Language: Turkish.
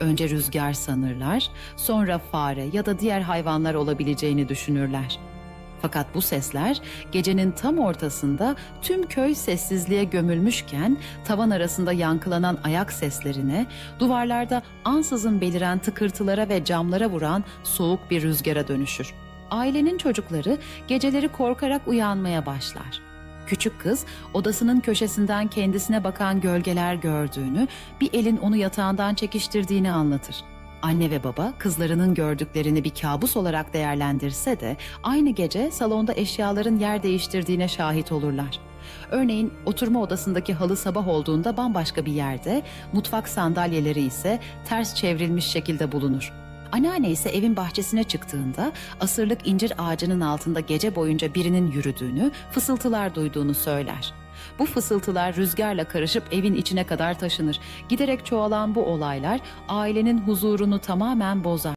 Önce rüzgar sanırlar, sonra fare ya da diğer hayvanlar olabileceğini düşünürler. Fakat bu sesler gecenin tam ortasında tüm köy sessizliğe gömülmüşken tavan arasında yankılanan ayak seslerine, duvarlarda ansızın beliren tıkırtılara ve camlara vuran soğuk bir rüzgara dönüşür. Ailenin çocukları geceleri korkarak uyanmaya başlar. Küçük kız odasının köşesinden kendisine bakan gölgeler gördüğünü, bir elin onu yatağından çekiştirdiğini anlatır. Anne ve baba kızlarının gördüklerini bir kabus olarak değerlendirse de aynı gece salonda eşyaların yer değiştirdiğine şahit olurlar. Örneğin oturma odasındaki halı sabah olduğunda bambaşka bir yerde, mutfak sandalyeleri ise ters çevrilmiş şekilde bulunur. Anneanne ise evin bahçesine çıktığında asırlık incir ağacının altında gece boyunca birinin yürüdüğünü, fısıltılar duyduğunu söyler. Bu fısıltılar rüzgarla karışıp evin içine kadar taşınır. Giderek çoğalan bu olaylar ailenin huzurunu tamamen bozar.